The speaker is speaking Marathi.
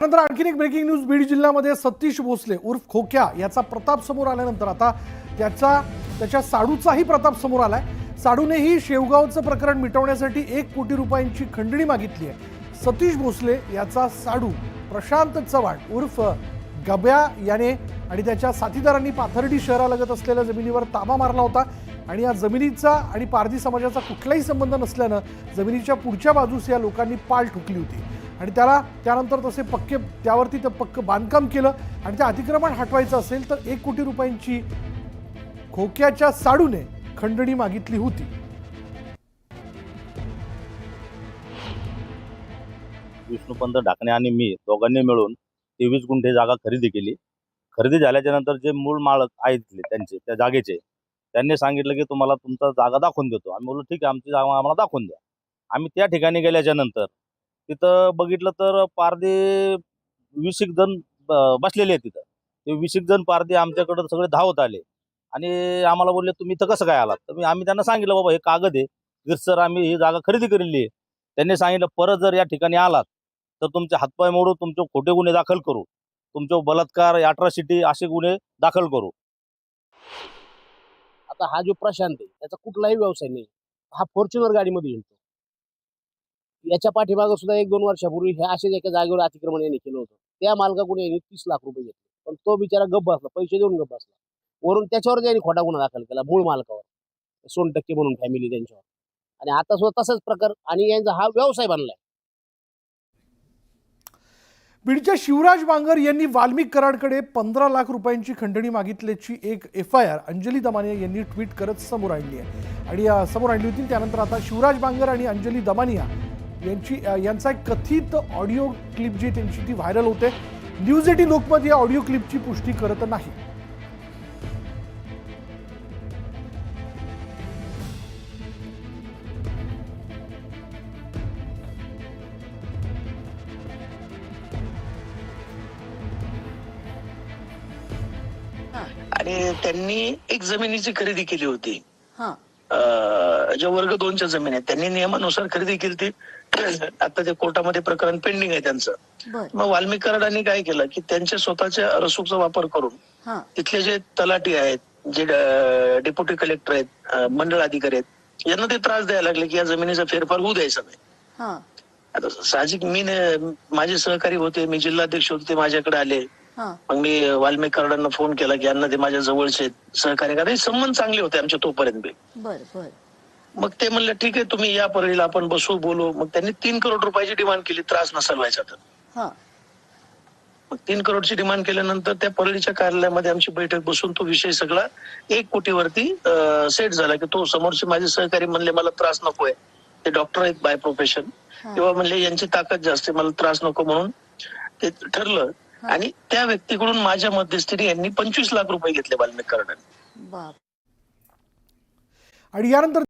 नंतर आणखीन एक ब्रेकिंग न्यूज बीड जिल्ह्यामध्ये सतीश भोसले उर्फ खोक्या याचा प्रताप समोर आल्यानंतर आता त्याचा त्याच्या साडूचाही प्रताप समोर आलाय. साडूनेही शेवगावचं प्रकरण मिटवण्यासाठी एक कोटी रुपयांची खंडणी मागितली आहे. सतीश भोसले याचा साडू प्रशांत चव्हाण उर्फ गब्या याने आणि त्याच्या साथीदारांनी पाथर्डी शहरालगत असलेल्या जमिनीवर ताबा मारला होता. आणि या जमिनीचा आणि पारधी समाजाचा कुठलाही संबंध नसल्यानं जमिनीच्या पुढच्या बाजूस या लोकांनी पाल ठोकली होती. आणि त्याला त्यानंतर तसे पक्के त्यावरती ते पक्क बांधकाम केलं आणि ते अतिक्रमण हटवायचं असेल तर एक कोटी रुपयांची खोक्याच्या साडूने खंडणी मागितली होती. विष्णुपंत ढाकणे आणि मी दोघांनी मिळून तेवीस गुंठे जागा खरेदी केली. खरेदी झाल्याच्यानंतर जे मूळ मालक आहेत तिथले त्यांचे त्या जागेचे त्यांनी सांगितलं की तुम्हाला तुमचा जागा दाखवून देतो. आम्ही बोललो ठीक आहे आमची जागा आम्हाला दाखवून द्या. आम्ही त्या ठिकाणी गेल्याच्यानंतर तिथं बघितलं तर पारदे वीस एक जण बसलेले आहेत तिथं. ते वीस एक जण पारदे आमच्याकडं सगळे धावत आले. आणि आम्हाला बोलले तुम्ही इथं कसं काय आलात? तर मी आम्ही त्यांना सांगितलं बाबा हे कागद आहे. गिरसर आम्ही ही जागा खरेदी केलेली आहे. त्यांनी सांगितलं परत जर या ठिकाणी आलात तर तुमचे हातपाय मोडू तुमचे खोटे गुन्हे दाखल करू. तुमचे बलात्कार अट्रॉसिटी असे गुन्हे दाखल करू. आता हा जो प्रशांत आहे त्याचा कुठलाही व्यवसाय नाही. हा फॉर्च्युनर गाडीमध्ये येतो याच्या पाठीमागं सुद्धा एक दोन वर्षापूर्वी हे असेच एका जागेवर अतिक्रमण यांनी केलं होतं. त्या मालकाकडून यांनी तीस लाख रुपये घेतले. पण तो बिचारा गप्प बसला पैसे देऊन गप्प बसला. वरून त्याच्यावर त्यांनी खोटा गुन्हा दाखल केला मूळ मालकावर. सोन टक्के म्हणून फॅमिली त्यांच्यावर. आणि आता सुद्धा तसाच प्रकार आणि यांचा हा व्यवसाय बनलाय. बीडच्या शिवराज बांगर यांनी वाल्मिक कराडकडे पंधरा लाख रुपयांची खंडणी मागितल्याची एक F I R Anjali Damania यांनी ट्विट करत समोर आणली आहे. आणि समोर आणली होती. त्यानंतर आता शिवराज बांगर आणि अंजली दमानिया यांची यांचा एक कथित ऑडिओ क्लिप जी त्यांची ती व्हायरल होते न्यूज एटी लोकमत या ऑडिओ क्लिपची पुष्टी करत नाही. आणि त्यांनी एक जमिनीची खरेदी केली होती. हा. अं, ज्या वर्ग दोनच्या जमीन आहेत त्यांनी नियमानुसार खरेदी केली ती आता ते कोर्टामध्ये प्रकरण पेंडिंग आहे त्यांचं. मग वाल्मिक कराडांनी काय केलं की त्यांच्या स्वतःच्या रसूकचा वापर करून तिथले जे तलाठी आहेत जे डेप्युटी कलेक्टर आहेत मंडळ अधिकारी आहेत यांना ते त्रास द्यायला लागले की या जमिनीचा फेरफार होऊ द्यायचा नाही. आता साहजिक मी माझे सहकारी होते मी जिल्हाध्यक्ष होते ते माझ्याकडे आले. मग मी वाल्मिक कराडांना फोन केला की यांना ते माझ्या जवळचे सहकार्य कारण संबंध चांगले होते आमचे तोपर्यंत मग ते म्हणले ठीक आहे तुम्ही या परळीला आपण बसू बोलू. मग त्यांनी तीन करोड रुपयाची डिमांड केली त्रास नसाल व्हायचा तर. हा. मग तीन करोडची डिमांड केल्यानंतर त्या परळीच्या कार्यालयामध्ये आमची बैठक बसून तो विषय सगळा एक कोटीवरती सेट झाला की तो समोरचे माझे सहकारी म्हणले मला त्रास नकोय. ते डॉक्टर आहेत बाय प्रोफेशन. हा. तेव्हा म्हणले यांची ताकद जास्त आहे, मला त्रास नको म्हणून. ते ठरलं. आणि त्या व्यक्तीकडून माझ्या मध्यस्थीने यांनी पंचवीस लाख रुपये घेतले वाल्मिक आणि यानंतर